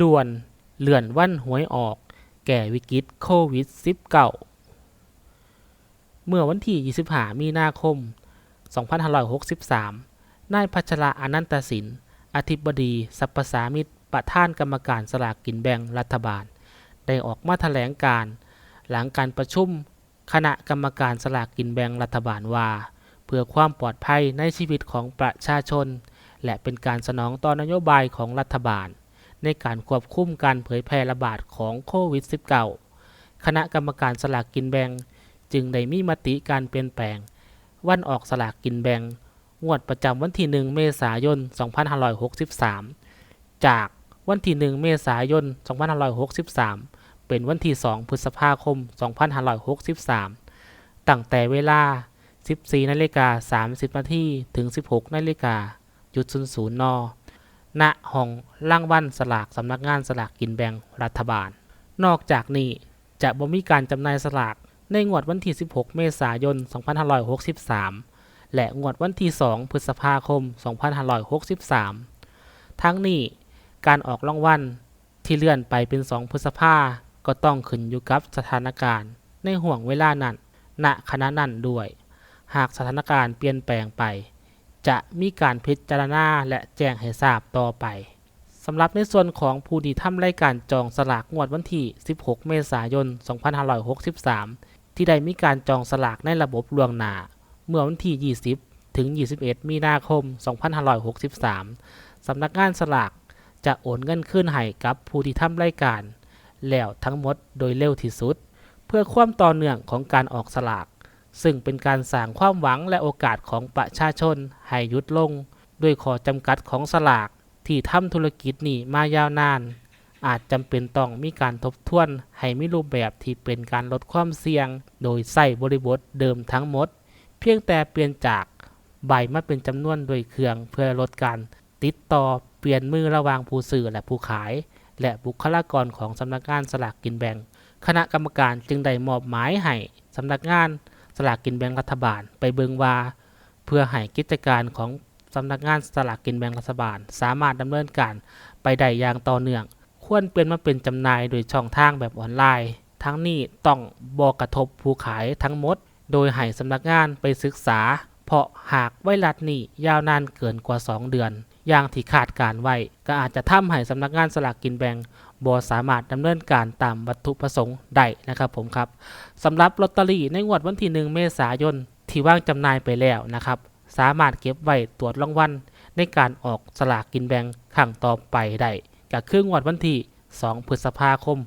ด่วนเลื่อนวันหวยออก แก่วิกฤตโควิด -19 เมื่อวันที่ 25 มีนาคม 2563 นายพัชระอนันตสิน อธิบดีสรรพสามิตประธานกรรมการสลากกินแบ่งรัฐบาล ได้ออกมาแถลงการ หลังการประชุมคณะกรรมการสลากกินแบ่งรัฐบาลว่า เพื่อความปลอดภัยในชีวิตของประชาชน และเป็นการสนองต่อนโยบายของรัฐบาล ในการควบคุมการเผยแพร่ระบาดของโควิด -19 คณะกรรมการสลากกินแบ่งจึงได้มีมติการเปลี่ยนแปลง วันออกสลากกินแบ่งงวดประจำวันที่ 1 เมษายน 2563 จากวันที่ 1 เมษายน 2563 เป็นวันที่ 2 พฤษภาคม 2563 ตั้งแต่เวลา 14นาฬิกา30นาทีถึง 16นาฬิกาหยุดศูนย์ศูนย์น ณห้องล่างวันสลากสำนักงานสลากกินแบ่งรัฐบาล นอกจากนี้จะบ่มีการจำหน่ายสลากในงวดวันที่ 16 เมษายน 2563 และงวดวันที่ 2 พฤษภาคม 2563 ทั้งนี้การออกรางวัลที่เลื่อนไปเป็น 2 พฤษภาก็ต้องขึ้นอยู่กับสถานการณ์ ในห่วงเวลานั้น ณ ขณะนั้นด้วย หากสถานการณ์เปลี่ยนแปลงไป จะมีการพิจารณาและแจ้งให้ทราบต่อไปสำหรับในส่วนของผู้ที่ทำรายการจองสลากงวดวันที่ 16 เมษายน 2563 ที่ได้มีการจองสลากในระบบล่วงหน้าเมื่อวันที่ 20 ถึง 21 มีนาคม 2563 สำนักงานสลากจะโอนเงินคืนให้กับผู้ที่ทำรายการ แล้วทั้งหมดโดยเร็วที่สุด เพื่อความต่อเนื่องของการออกสลาก ซึ่งเป็นการสร้างความหวังและโอกาสของประชาชน ให้ยุดลง ด้วยข้อจำกัดของสลาก ที่ทำธุรกิจนี้มายาวนาน อาจจำเป็นต้องมีการทบทวน ให้มีรูปแบบที่เป็นการลดความเสี่ยง โดยใส่บริบทเดิมทั้งหมด เพียงแต่เปลี่ยนจากใบมาเป็นจำนวนโดยเครื่องเพื่อลดการติดต่อเปลี่ยนมือระหว่างผู้ซื้อและผู้ขาย และบุคลากรของสำนักงานสลากกินแบ่ง คณะกรรมการจึงได้มอบหมายให้สำนักงาน สลากกินแบ่งรัฐบาล ไปเบิงว่า เพื่อให้กิจการของสำนักงานสลากกินแบ่งรัฐบาล สามารถดำเนินการไปได้อย่างต่อเนื่อง ควรเปลี่ยนมาเป็นจำหน่ายโดยช่องทางแบบออนไลน์ ทั้งนี้ต้องบอกกระทบผู้ขายทั้งหมด โดยให้สำนักงานไปศึกษา เพราะหากไวรัสนี้ยาวนานเกินกว่า 2 เดือน อย่างที่คาดการไว้ ก็อาจจะทำให้สำนักงานสลากกินแบ่ง บ่สามารถดำเนินการตามวัตถุประสงค์ได้นะครับผมครับสำหรับลอตเตอรี่ในงวดวันที่ 1 เมษายนที่ว่างจำหน่ายไปแล้วนะครับสามารถเก็บไว้ตรวจรางวัลในการออกสลากกินแบ่งครั้งต่อไปได้กับครึ่งวดวันที่ 2 พฤษภาคม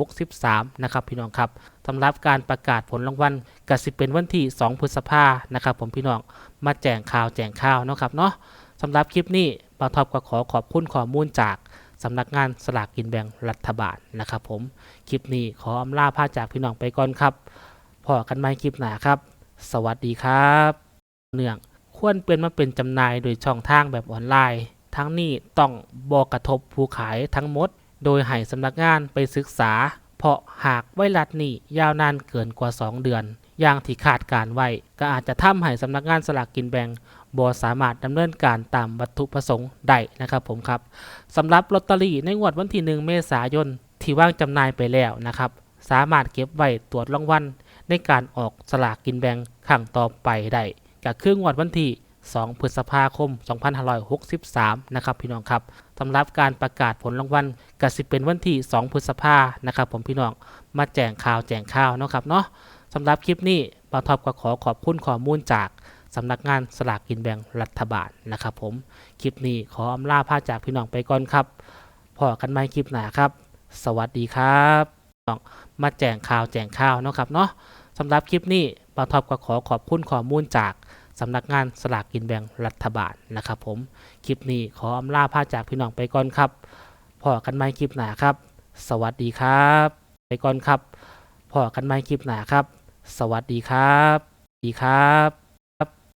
2563 นะครับพี่น้องครับสำหรับการประกาศผลรางวัลก็สิเป็นวันที่ 2 พฤษภานะครับผมพี่น้องมาแจ้งข่าวแจ้งข่าวนะครับเนาะสำหรับคลิปนี้ปาทอบก็ขอขอบคุณข้อมูลจาก สำนักงานสลากกินแบ่งรัฐบาลนะครับผม คลิปนี้ขออำลาพาจากพี่น้องไปก่อนครับพอกันใหม่คลิปหน้าครับ สวัสดีครับ เนื่องควรเปลี่ยนมาเป็นจำหน่ายโดยช่องทางแบบออนไลน์ ทั้งนี้ต้องบอกกระทบผู้ขายทั้งหมด โดยให้สำนักงานไปศึกษา เพราะหากไวรัสนี้ยาวนานเกินกว่า 2 เดือน อย่างที่คาดการไว้ก็อาจจะทำให้สำนักงานสลากกินแบ่งบ่สามารถดำเนินการตามวัตถุประสงค์ได้นะครับผมครับสำหรับลอตเตอรี่ในงวดวันที่ 1 เมษายนที่ว่างจำหน่ายไปแล้วนะครับ สามารถเก็บไว้ตรวจรางวัลในการออกสลากกินแบ่งครั้งต่อไปได้กับครึ่งวดวันที่ 2 พฤษภาคม 2563 นะครับพี่น้องครับสำหรับการประกาศผลรางวัลก็สิเป็นวันที่ 2 พฤษภานะครับผมพี่น้องมาแจ้งข่าวแจ้งข่าวนะครับเนาะ สำหรับคลิปนี้ปาทอบก็ขอขอบคุณข้อมูลจากสำนักงานสลากกินแบ่งรัฐบาลนะครับผม คลิปนี้ขออำลาพาจากพี่น้องไปก่อนครับพอกันใหม่คลิปหน้าครับ สวัสดีครับมาแจ้งข่าวแจ้งข่าวเนาะครับเนาะสำหรับคลิปนี้ปาทอบก็ขอขอบคุณข้อมูลจากสำนักงานสลากกินแบ่งรัฐบาลนะครับผม คลิปนี้ขออำลาพาจากพี่น้องไปก่อนครับพอกันใหม่คลิปหน้าครับ สวัสดีครับ ไปก่อนครับพอกันใหม่คลิปหน้าครับ สวัสดีครับ ดีครับ